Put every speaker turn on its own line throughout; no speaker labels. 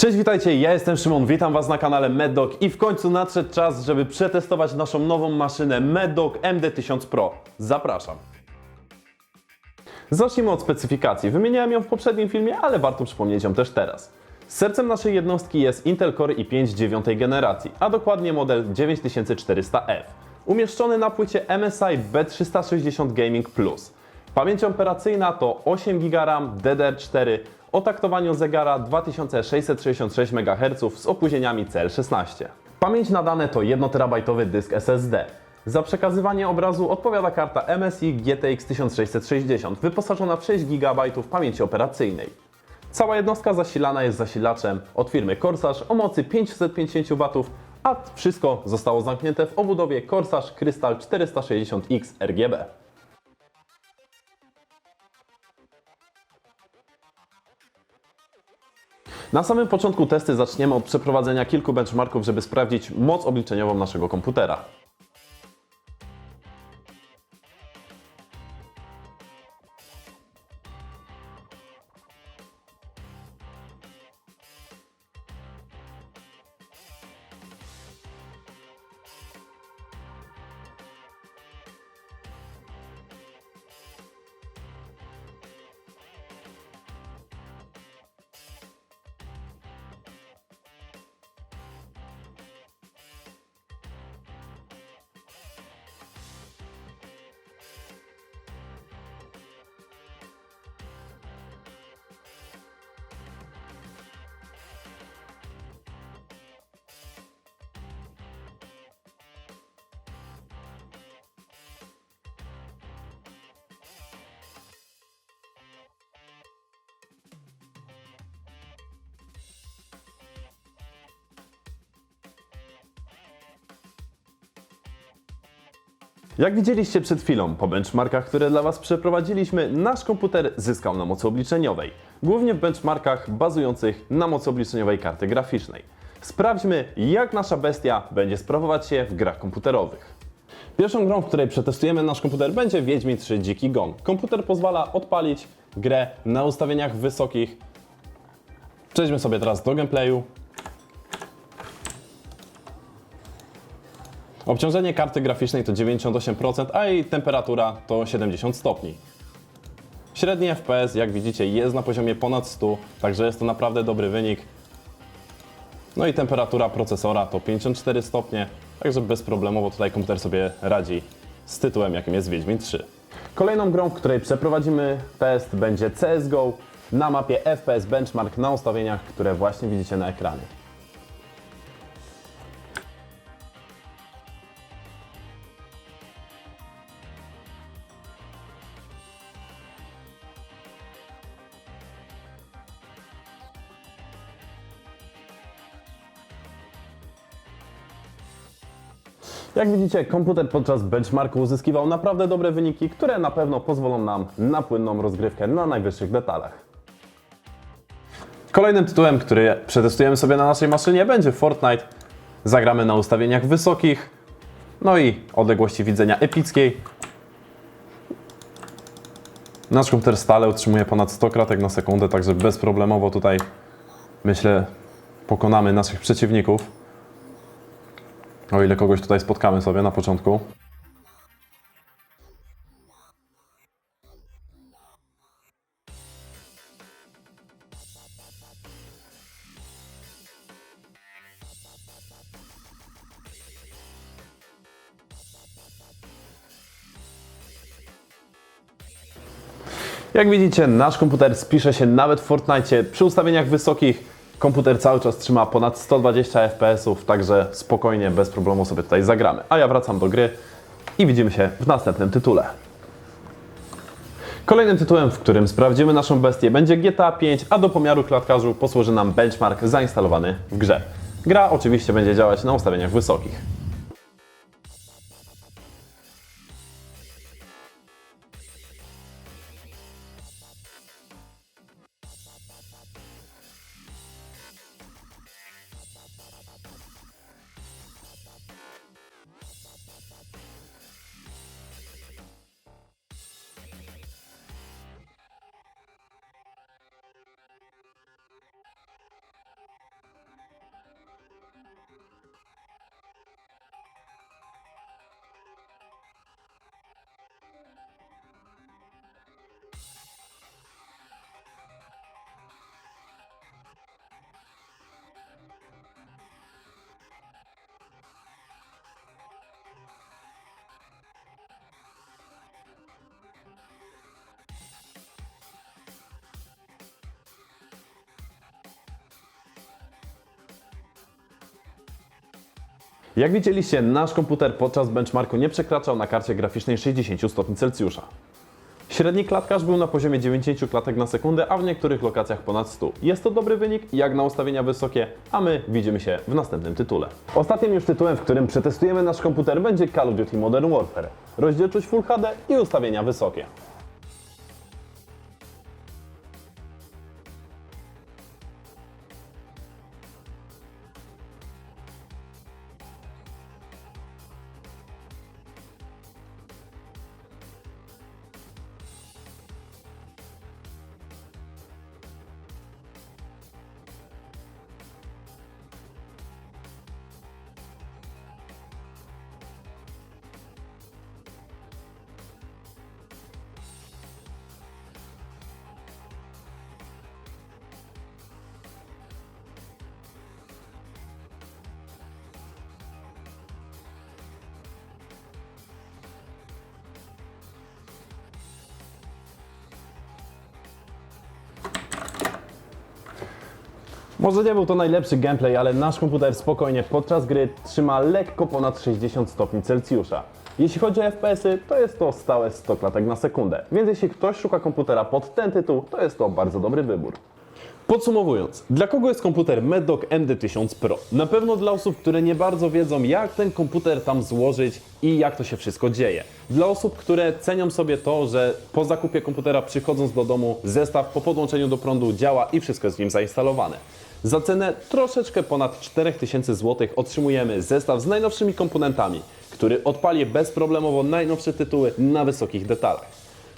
Cześć, witajcie, ja jestem Szymon, witam Was na kanale MedDog i w końcu nadszedł czas, żeby przetestować naszą nową maszynę MedDog MD1000 Pro. Zapraszam. Zacznijmy od specyfikacji. Wymieniałem ją w poprzednim filmie, ale warto przypomnieć ją też teraz. Sercem naszej jednostki jest Intel Core i5 dziewiątej generacji, a dokładnie model 9400F. Umieszczony na płycie MSI B360 Gaming Plus. Pamięć operacyjna to 8 GB RAM DDR4 o taktowaniu zegara 2666 MHz z opóźnieniami CL16. Pamięć na dane to 1 terabajtowy dysk SSD. Za przekazywanie obrazu odpowiada karta MSI GTX 1660 wyposażona w 6 GB pamięci operacyjnej. Cała jednostka zasilana jest zasilaczem od firmy Corsage o mocy 550 W, a wszystko zostało zamknięte w obudowie Corsage Crystal 460X RGB. Na samym początku testy zaczniemy od przeprowadzenia kilku benchmarków, żeby sprawdzić moc obliczeniową naszego komputera. Jak widzieliście przed chwilą, po benchmarkach, które dla Was przeprowadziliśmy, nasz komputer zyskał na mocy obliczeniowej. Głównie w benchmarkach bazujących na mocy obliczeniowej karty graficznej. Sprawdźmy, jak nasza bestia będzie sprawować się w grach komputerowych. Pierwszą grą, w której przetestujemy nasz komputer będzie Wiedźmin 3 Dziki Gon. Komputer pozwala odpalić grę na ustawieniach wysokich. Przejdźmy sobie teraz do gameplayu. Obciążenie karty graficznej to 98%, a jej temperatura to 70 stopni. Średni FPS, jak widzicie, jest na poziomie ponad 100, także jest to naprawdę dobry wynik. No i temperatura procesora to 54 stopnie, także bezproblemowo tutaj komputer sobie radzi z tytułem, jakim jest Wiedźmin 3. Kolejną grą, w której przeprowadzimy test będzie CSGO na mapie FPS Benchmark na ustawieniach, które właśnie widzicie na ekranie. Jak widzicie, komputer podczas benchmarku uzyskiwał naprawdę dobre wyniki, które na pewno pozwolą nam na płynną rozgrywkę na najwyższych detalach. Kolejnym tytułem, który przetestujemy sobie na naszej maszynie będzie Fortnite. Zagramy na ustawieniach wysokich, no i odległości widzenia epickiej. Nasz komputer stale utrzymuje ponad 100 kratek na sekundę, także bezproblemowo tutaj myślę pokonamy naszych przeciwników. O ile kogoś tutaj spotkamy sobie na początku. Jak widzicie, nasz komputer spisze się nawet w Fortnite. Przy ustawieniach wysokich komputer cały czas trzyma ponad 120 fps, także spokojnie, bez problemu sobie tutaj zagramy. A ja wracam do gry i widzimy się w następnym tytule. Kolejnym tytułem, w którym sprawdzimy naszą bestię będzie GTA 5, a do pomiaru klatkarzu posłuży nam benchmark zainstalowany w grze. Gra oczywiście będzie działać na ustawieniach wysokich. Jak widzieliście, nasz komputer podczas benchmarku nie przekraczał na karcie graficznej 60 stopni Celsjusza. Średni klatkarz był na poziomie 90 klatek na sekundę, a w niektórych lokacjach ponad 100. Jest to dobry wynik, jak na ustawienia wysokie, a my widzimy się w następnym tytule. Ostatnim już tytułem, w którym przetestujemy nasz komputer będzie Call of Duty Modern Warfare. Rozdzielczość Full HD i ustawienia wysokie. Może nie był to najlepszy gameplay, ale nasz komputer spokojnie podczas gry trzyma lekko ponad 60 stopni Celsjusza. Jeśli chodzi o FPS-y, to jest to stałe 100 klatek na sekundę, więc jeśli ktoś szuka komputera pod ten tytuł, to jest to bardzo dobry wybór. Podsumowując, dla kogo jest komputer Medoc MD1000 Pro? Na pewno dla osób, które nie bardzo wiedzą, jak ten komputer tam złożyć i jak to się wszystko dzieje. Dla osób, które cenią sobie to, że po zakupie komputera przychodząc do domu, zestaw po podłączeniu do prądu działa i wszystko jest w nim zainstalowane. Za cenę troszeczkę ponad 4000 zł otrzymujemy zestaw z najnowszymi komponentami, który odpali bezproblemowo najnowsze tytuły na wysokich detalach.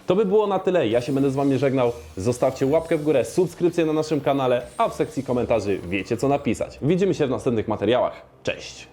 To by było na tyle. Ja się będę z Wami żegnał. Zostawcie łapkę w górę, subskrypcję na naszym kanale, a w sekcji komentarzy wiecie co napisać. Widzimy się w następnych materiałach. Cześć!